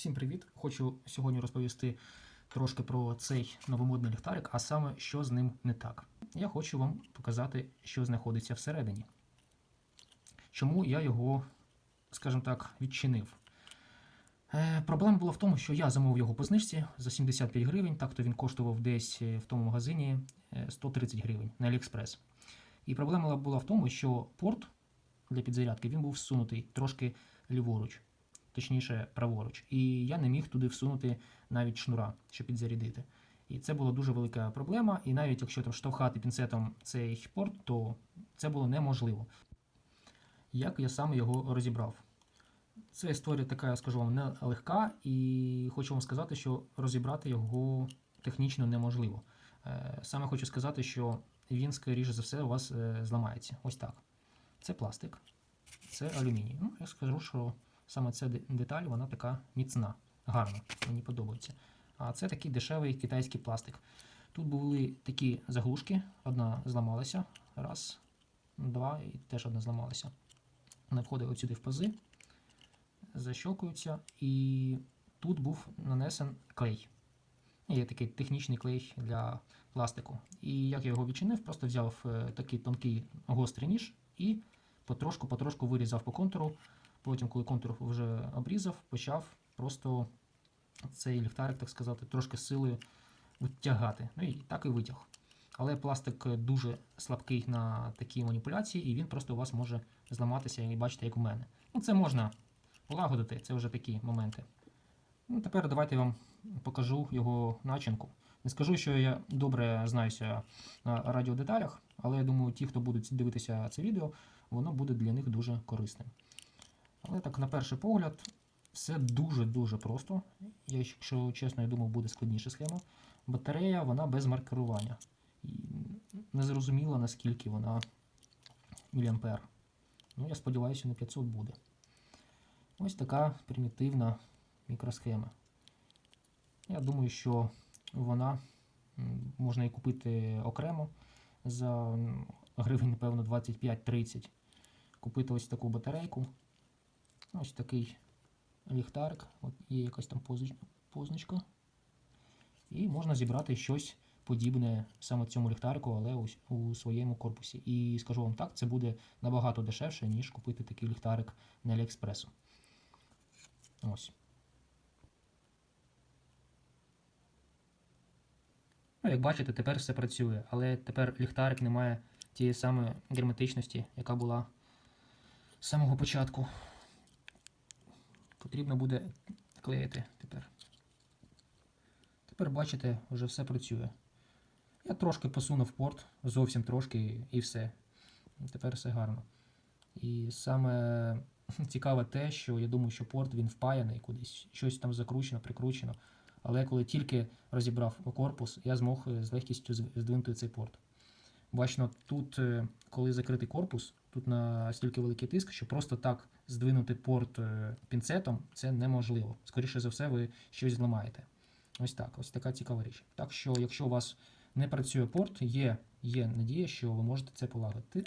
Всім привіт! Хочу сьогодні розповісти трошки про цей новомодний ліхтарик, а саме, що з ним не так. Я хочу вам показати, що знаходиться всередині. Чому я його, скажімо так, відчинив. Е, проблема була в тому, що я замовив його по знижці за 75 гривень, так то він коштував десь е, в тому магазині е, 130 гривень на AliExpress. І проблема була в тому, що порт для підзарядки він був всунутий трошки ліворуч, точніше праворуч. І я не міг туди всунути навіть шнура, щоб підзарядити. І це була дуже велика проблема. І навіть якщо там штовхати пінцетом цей порт, то це було неможливо. Як я саме його розібрав? Це історія така, я скажу вам, нелегка, і хочу вам сказати, що розібрати його технічно неможливо. Е, Саме хочу сказати, що він, скоріше за все, у вас е, зламається. Ось так. Це пластик, це алюміній. Ну, я скажу, що саме ця деталь, вона така міцна, гарна, мені подобається. А це такий дешевий китайський пластик. Тут були такі заглушки, одна зламалася, раз, два, і теж одна зламалася. Вона входить от сюди в пази, защелкуються, і тут був нанесен клей. Є такий технічний клей для пластику. І як я його відчинив, просто взяв е, такий тонкий гострий ніж і потрошку-потрошку вирізав по контуру. Потім, коли контур вже обрізав, почав просто цей ліхтарик, так сказати, трошки силою витягати. Ну і так і витяг. Але пластик дуже слабкий на такі маніпуляції, і він просто у вас може зламатися і бачите, як у мене. Ну, це можна полагодити, це вже такі моменти. Ну, тепер давайте я вам покажу його начинку. Не скажу, що я добре знаюся на радіодеталях, але я думаю, ті, хто будуть дивитися це відео, воно буде для них дуже корисним. Але так, на перший погляд, все дуже-дуже просто. Я, якщо чесно, я думав, буде складніша схема. Батарея вона без маркерування. І не зрозуміло, наскільки вона міліампер. Ну, я сподіваюся, на 500 буде. Ось така примітивна мікросхема. Я думаю, що вона можна і купити окремо за гривень, напевно, 25-30. Купити ось таку батарейку. Ось такий ліхтарик. От є якась там позначка. І можна зібрати щось подібне саме цьому ліхтарику, але ось у своєму корпусі. І скажу вам так, це буде набагато дешевше, ніж купити такий ліхтарик на Аліекспресу. Ось. Ну, як бачите, тепер все працює, але тепер ліхтарик не має тієї самої герметичності, яка була з самого початку. Потрібно буде клеїти тепер. Тепер бачите, вже все працює. Я трошки посунув порт, зовсім трошки і все. Тепер все гарно. І саме цікаве те, що я думаю, що порт він впаяний кудись, щось там закручено, прикручено. Але коли тільки розібрав корпус, я змог е, з легкістю здвинути цей порт. Бачно, тут, е, коли закритий корпус, тут настільки великий тиск, що просто так здвинути порт е, пінцетом це неможливо. Скоріше за все, ви щось зламаєте. Ось так, ось така цікава річ. Так що, якщо у вас не працює порт, є, є надія, що ви можете це полагодити.